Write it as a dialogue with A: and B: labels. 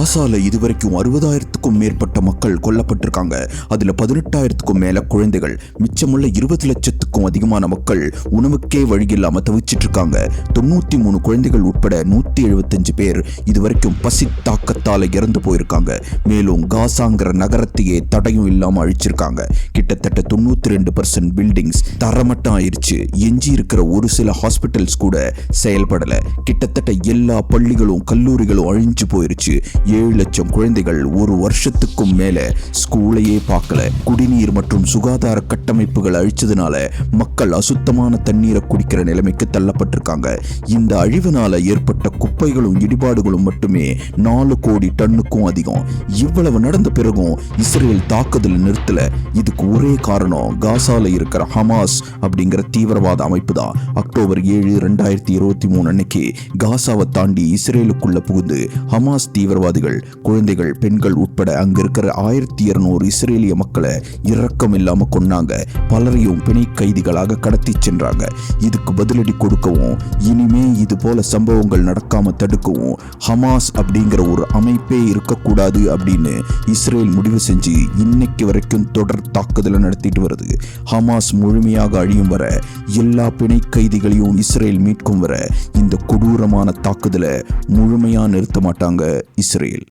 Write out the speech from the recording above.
A: காசால இதுவரைக்கும் அறுபதாயிரத்துக்கும் மேற்பட்ட மக்கள் கொல்லப்பட்டிருக்காங்க. அதுல பதினெட்டாயிரத்துக்கும் மேல குழந்தைகள். மிச்சமுள்ள இருபது லட்சத்துக்கும் அதிகமான மக்கள் உணவுக்கே வழி தவிச்சிட்டு இருக்காங்க தொண்ணூத்தி மூணு குழந்தைகள் உட்பட நூத்தி எழுபத்தஞ்சு பேர் இதுவரைக்கும் பசி தாக்கத்தால இறந்து போயிருக்காங்க. மேலும் காசாங்கிற நகரத்தையே தடையும் இல்லாம அழிச்சிருக்காங்க. கிட்டத்தட்ட தொண்ணூத்தி ரெண்டு பர்சன்ட் பில்டிங்ஸ் தரமட்டம் ஆயிருச்சு. எஞ்சி இருக்கிற ஒரு சில ஹாஸ்பிட்டல்ஸ் கூட செயல்படல. கிட்டத்தட்ட எல்லா பள்ளிகளும் கல்லூரிகளும் அழிஞ்சு போயிருச்சு. ஏழு லட்சம் குழந்தைகள் ஒரு வருஷத்துக்கும் மேல ஸ்கூலையே பார்க்கல குடிநீர் மற்றும் சுகாதார கட்டமைப்புகள் அழிச்சதுனால மக்கள் அசுத்தமான தண்ணீரை குடிக்கிற நிலைமைக்கு தள்ளப்பட்டிருக்காங்க. இந்த அழிவுனால ஏற்பட்ட குப்பைகளும் இடிபாடுகளும் மட்டுமே நாலு கோடி டன்னுக்கும் அதிகம். இவ்வளவு நடந்த பிறகும் இஸ்ரேல் தாக்குதல் நிறுத்தல. இதுக்கு ஒரே காரணம் காசால இருக்கிற ஹமாஸ் அப்படிங்கிற தீவிரவாத அமைப்பு தான். அக்டோபர் ஏழு ரெண்டாயிரத்தி இருபத்தி மூணு அன்னைக்கு காசாவை தாண்டி இஸ்ரேலுக்குள்ள புகுந்து ஹமாஸ் தீவிரவாதிகள் குழந்தைகள் பெண்கள் உட்பட அங்க இருக்கிற ஆயிரத்தி இருநூறு இஸ்ரேலிய மக்களை இரக்கம் இல்லாம கொன்னாங்க. பலரையும் பிணை கைதிகளாக கடத்தி சென்றாங்க. இதுக்கு பதிலடி கொடுக்கவும் இனிமே இது போல சம்பவங்கள் நடக்காம தடுக்கவும் ஹமாஸ் அப்படிங்கிற ஒரு அமைப்பே இருக்கக்கூடாது அப்படின்னு இஸ்ரேல் முடிவு செஞ்சு இன்னைக்கு வரைக்கும் தொடர் தாக்குதலை நடத்திட்டு வருது. ஹமாஸ் முழுமையாக அழியும் வர எல்லா பிணை கைதிகளையும் இஸ்ரேல் மீட்கும் வர இந்த கொடூரமான தாக்குதலை முழுமையாக நிறுத்த மாட்டாங்க இஸ்ரேல்.